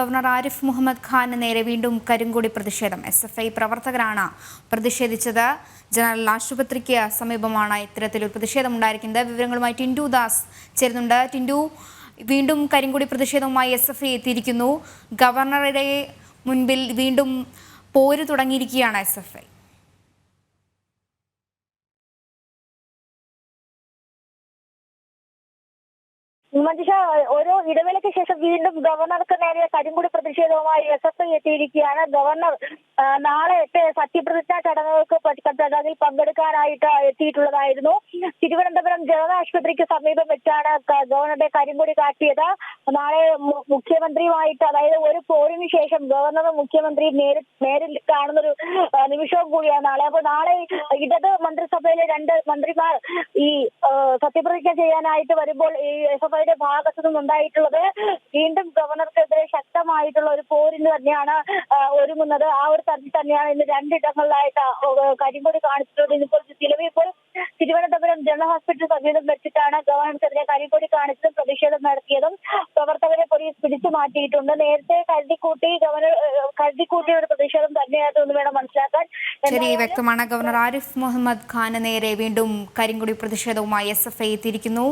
Governor Arif Muhammad Khan നേരെ വീണ്ടും കരിങ്കൊടി പ്രതിഷേധം. എസ് എഫ് ഐ പ്രവർത്തകരാണ് പ്രതിഷേധിച്ചത്. ജനറൽ ആശുപത്രിക്ക് സമീപമാണ് ഇത്തരത്തിലൊരു പ്രതിഷേധം ഉണ്ടായിരിക്കുന്നത്. വിവരങ്ങളുമായി ടിൻഡു ദാസ് ചേരുന്നുണ്ട്. ടിൻഡു വീണ്ടും കരിങ്കൊടി പ്രതിഷേധവുമായി എസ് എഫ് ഐ എത്തിയിരിക്കുന്നു. ഗവർണറുടെ മുൻപിൽ വീണ്ടും പോര് തുടങ്ങിയിരിക്കുകയാണ് എസ് എഫ് ഐ മഞ്ജുഷ ഓരോ ഇടവേളയ്ക്ക് ശേഷം വീണ്ടും ഗവർണർക്ക് നേരെ കരിങ്കുടി പ്രതിഷേധവുമായി എസ് എഫ് ഐ എത്തിയിരിക്കുകയാണ് ഗവർണർ നാളെത്തെ സത്യപ്രതിജ്ഞാ ചടങ്ങുകൾക്ക് ചടങ്ങിൽ പങ്കെടുക്കാനായിട്ട് എത്തിയിട്ടുള്ളതായിരുന്നു. തിരുവനന്തപുരം ജനറൽ ആശുപത്രിക്ക് സമീപം വെച്ചാണ് ഗവർണറുടെ കരിങ്കൊടി കാട്ടിയത്. നാളെ മുഖ്യമന്ത്രിയുമായിട്ട് അതായത് ഒരു പോരിന് ശേഷം ഗവർണർ മുഖ്യമന്ത്രി നേരിൽ നേരിൽ കാണുന്നൊരു ഒരു നിമിഷവും കൂടിയാണ് നാളെ. അപ്പൊ നാളെ ഇടത് മന്ത്രിസഭയിലെ രണ്ട് മന്ത്രിമാർ ഈ സത്യപ്രതിജ്ഞ ചെയ്യാനായിട്ട് വരുമ്പോൾ ഈ എസ് എഫ് ഐയുടെ ഭാഗത്തു നിന്നുണ്ടായിട്ടുള്ളത് വീണ്ടും ഗവർണർക്കെതിരെ ശക്തമായിട്ടുള്ള ഒരു പോരിന് തന്നെയാണ് ഒരുങ്ങുന്നത്. ആ ഒരു തരത്തിൽ തന്നെയാണ് ഇന്ന് രണ്ടിടങ്ങളിലായിട്ട് കരിമ്പൊടി കാണിച്ചിട്ടുള്ളത്. ഇന്നിപ്പോൾ നിലവിൽ ഇപ്പോൾ തിരുവനന്തപുരം ജനറൽ ഹോസ്പിറ്റൽ സമീപം വെച്ചിട്ടാണ് ഗവർണർക്കെതിരെ കരിങ്കൊടി കാണിച്ചതും പ്രതിഷേധം നടത്തിയതും പ്രവർത്തകരെ പോലീസ് പിടിച്ചു മാറ്റിയിട്ടുണ്ട്. നേരത്തെ കരുതിക്കൂട്ടി ഗവർണർ കരുതിക്കൂട്ടിയ ഒരു പ്രതിഷേധം തന്നെയായിരുന്നു എന്ന് വേണം മനസ്സിലാക്കാൻ. ശരി വ്യക്തമാണ്. ഗവർണർ ആരിഫ് മുഹമ്മദ് ഖാന് നേരെ വീണ്ടും കരിങ്കുടി പ്രതിഷേധവുമായി എസ് എഫ് ഐ എത്തിയിരിക്കുന്നു.